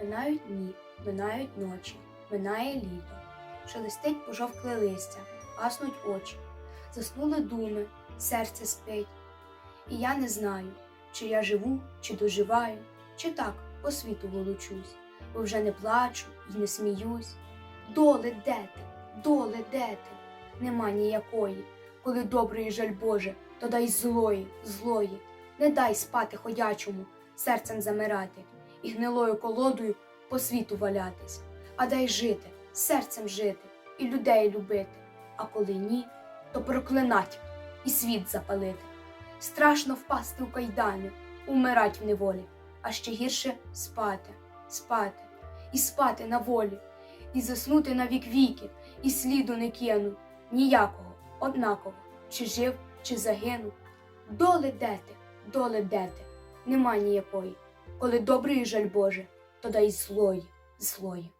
Минають дні, минають ночі, минає літо. Шелестить пожовкле листя, гаснуть очі, заснули думи, серце спить. І я не знаю, чи я живу, чи доживаю, чи так по світу волочусь, бо вже не плачу і не сміюсь. Доле де ти, доле де ти? Нема ніякої, коли добрий жаль Боже, то дай злої, злої, не дай спати ходячому, серцем замирати і гнилою колодою по світу валятись, а дай жити, серцем жити і людей любити. А коли ні, то проклинать і світ запалити. Страшно впасти у кайдани, умирать в неволі, а ще гірше спати, спати, і спати на волі, і заснути на вік віків, і сліду не кину, ніякого, однаково, чи жив, чи загинув. Доле де ти, доле де ти, нема ніякої. Коли добрий жаль Боже, то дай злої, злої.